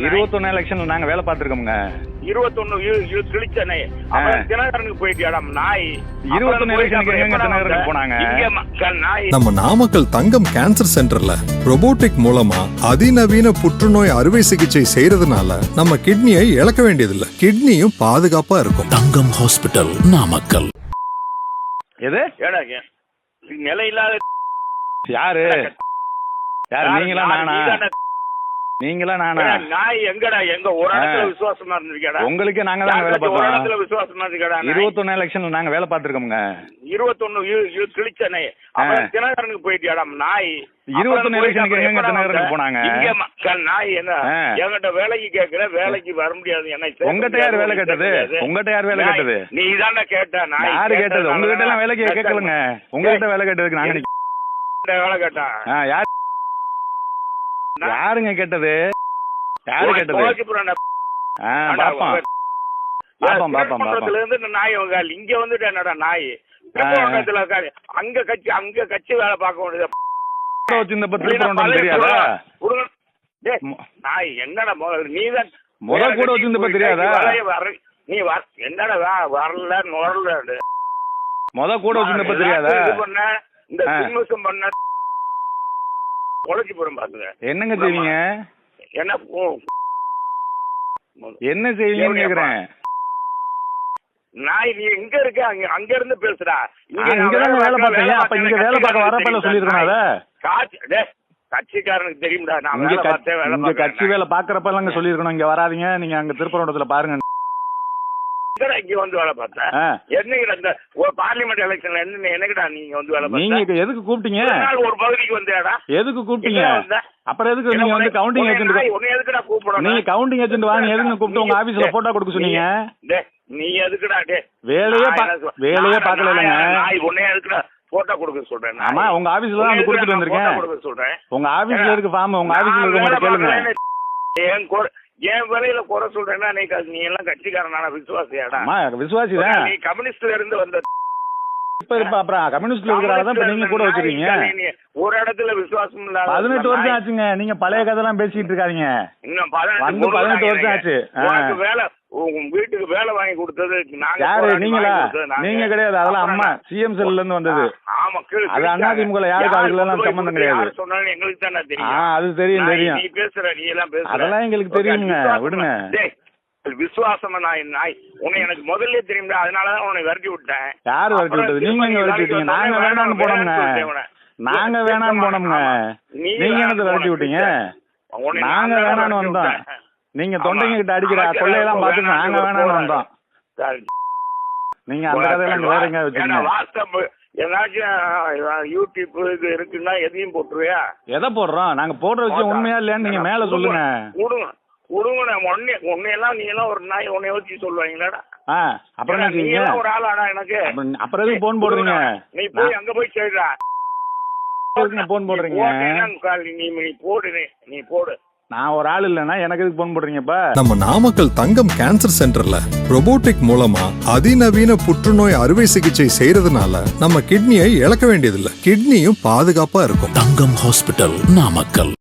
இருபத்தொன்னு எலெக்ஷன்ல நாங்க வேலை பார்த்திருக்கோமுங்க. இருபத்தொன்னு கிழிச்சனே. தினகரனுக்கு போயிட்டியாடா நாய். இருபத்தொன்னு எலெக்ஷனுக்கு எங்க தினகரனுக்கு போனாங்க? நம்ம நாமக்கல் தங்கம் கேன்சர் சென்டர்ல robotic மூலமா அதிநவீன புற்றுநோய் அறுவை சிகிச்சை செய்யறதுனால நம்ம கிட்னியை இழக்க வேண்டியதில்லை. கிட்னியும் பாதுகாப்பா இருக்கும். தங்கம் ஹாஸ்பிட்டல் நாமக்கல். எது? நிலையில்லாத யாரு? யாரு? நீங்களா நானா. நீங்களா நானா? நாய் எங்கடா? எங்க ஒரு இடத்துல. விசுவாசமா இருந்திருக்கடா உங்களுக்கு நாங்க தான் வேலை ஒரு பார்த்தோம் இடத்துல விசுவாசமா இருக்கடா இருபத்தொன்னு எலெக்ஷன்ல நாங்க வேலை பார்த்திருக்கோமுங்க. இருபத்தொன்னு இழு- இழு- கிழிச்சனே. அப்புறம். தினகரனுக்கு போயிட்டியாடா நாய்? இருபத்தொன்னு எலெக்ஷனுக்கு எங்க தினகரனுக்கு? போனாங்க? நாய் என்ன. என்கிட்ட வேலைக்கு கேக்குற வேலைக்கு வர முடியாது. என்ன உங்ககிட்ட யார் வேலை கேட்டது. உங்ககிட்ட யார் வேலை கேட்டது? நீ தானே கேட்ட நாய் யாரு கேட்டது உங்ககிட்ட எல்லாம் வேலை. கே- நான் கேட்கலங்க. உங்ககிட்ட வேலை கேட்டதுக்கு நாங்க வேலை கேட்டான் யார் யாருங்க கேட்டது? யாரு கேட்டது? பாப்போம். பாப்போம், பாப்போம். இருந்து நாய் இங்க வந்துட்டு என்னடா நாய். அங்க கட்சி அங்க கட்சி வேலை பார்க்க வேண்டியது. நாய் என்னடா முதல்ல நீதான் முத கூட வச்சிருந்தப்ப தெரியாதா? நீ வர என்னடா வரல நுரல முத கூட வச்சிருந்தப்ப தெரியாதா? இது பண்ண இந்த பண்ண கொலைக்கு போறோம் பாத்துங்க. என்னங்க செய்வீங்க? என்ன என்ன செய்வீங்கன்னு கேக்குறேன். நாய் நீ எங்க இருக்க அங்க அங்க இருந்து பேசுடா. இங்கதாங்க வேலை பார்த்தீங்க அப்ப இங்க வேலை பார்க்க வரப்பல சொல்லிருக்கணும் அத. காட்சி டேய், கட்சிக்காரனுக்கு தெரியும்டா. நான் இங்க கட்சி- இங்க வேலை பாக்குறப்ப எல்லாம் சொல்லிருக்கணும் இங்க வராதீங்க. நீங்க அங்க திருப்பரங்குன்றத்துல பாருங்க. இங்க வந்து வேலை பார்த்தேன் இந்த ஒரு பார்லிமெண்ட் எலெக்ஷன்ல என்ன என்னைக்குடா நீங்க வந்து வேலை நீங்க பார்த்தேன் இப்ப எதுக்கு கூப்பிட்டீங்க? ஒரு பகுதிக்கு வந்தேடா. எதுக்கு கூப்பிட்டீங்க? அப்புறம் எதுக்கு நீங்க வந்து கவுண்டிங் ஏஜென்ட் உன்னை எதுக்குடா கூப்பிடணும்? நீங்க கவுண்டிங் ஏஜென்ட் வாங்க. எதுக்கு கூப்பிட்டு உங்க ஆபீஸ்ல போட்டோ கொடுக்க சொன்னீங்க? நீ எதுக்குடா டே வேலையே வேலையே பார்க்கல இல்லைங்க. உன்னை எதுக்குடா போட்டோ கொடுக்க சொல்றேன். ஆமா உங்க ஆபீஸ்ல தான் கொடுத்துட்டு நான் வந்திருக்கேன். உங்க ஆபீஸ்ல இருக்கு ஃபார்ம் உங்க ஆபீஸ்ல நான் இருக்க கேளுங்க. என் வேலையில குறை சொல்றேன்னா நீ க- நீ எல்லாம் கட்சிக்காரனான விசுவாசியாடா. விசுவாசி தான் நீ கம்யூனிஸ்ட்ல இருந்து வந்த இப்ப இப்ப அப்புறம் கம்யூனிஸ்ட்ல இருக்கிறால தான் நீங்க கூட வச்சிருக்கீங்க. ஒரு இடத்துல விசுவாசம் இல்லாத பதினெட்டு வருஷம். ஆச்சுங்க. நீங்க பழைய கதைலாம் பேசிட்டு இருக்காதீங்க. இன்னும் பதினெட்டு வருஷம் ஆச்சு. வேலை உங்க வீட்டுக்கு வேலை வாங்கி கொடுத்தது நாங்க யாரு? நீங்களா? நாங்க. கிடையாது. அதெல்லாம் அம்மா? சிஎம் செல்ல இருந்து வந்தது. ஆமா அது அதிமுக யாருக்கு போய் சம்பந்தம் கிடையாது. சொன்னாலும் எங்களுக்கு தானே தெரியும். அது தெரியும் நான் தெரியும். நீ பேசுற நீ எல்லாம் பேசுற. அதெல்லாம் எங்களுக்கு தெரியுங்க, விடுங்க. விசுவாசமா நாய் நாய் உன்னை எனக்கு முதல்ல தெரியும்டா அதனாலதான் உன்னை விரட்டி விட்டேன். யாரு விரட்டி விட்டது? நீங்க எங்க விரட்டி விட்டீங்க? நாங்க வேணாம்னு போனோம்ங்க நாங்க வேணாம்னு போனோம்ங்க நீங்க என்னது விரட்டி விட்டீங்க? நாங்க வேணாம்னு வந்தோம். நீங்க தொண்டைங்க கிட்ட அடிக்கிற கொள்ளையெல்லாம் பார்த்துட்டு நாங்க வேணாம்னு வந்தோம். நீங்க அந்த கதையெல்லாம் வேற எங்க வச்சுங்க வாட்ஸ்அப் ஏதாச்சும் யூடியூப் இது இருக்குன்னா எதையும் போட்டுருவியா? எதை போடுறோம்? நாங்க போடுற விஷயம் உண்மையா இல்லையான்னு நீங்க மேல சொல்லுங்க. விடுங்க விடுங்க உன்னை உன்னையெல்லாம் நீ எல்லாம் ஒரு நாய் உன்னை வச்சு சொல்லுவாங்களாடா? அப்புறம் நீ எல்லாம் ஒரு ஆளாடா எனக்கு. அப்புறம் எதுக்கு போன் போடுறீங்க? நீ போய் அங்க போய் செய்டா போன் போடுறீங்க? நீ நீ போடு. நீ போடு. நான் ஒரு ஆள் இல்லைன்னா எனக்கு எதுக்கு போன் போடுறீங்க இப்ப நம்ம நாமக்கல் தங்கம் கேன்சர் சென்டர்ல robotic மூலமா அதிநவீன புற்றுநோய் அறுவை சிகிச்சை செய்யறதுனால நம்ம கிட்னியை இழக்க வேண்டியதில்லை. கிட்னியும் பாதுகாப்பா இருக்கும். தங்கம் ஹாஸ்பிட்டல் நாமக்கல்.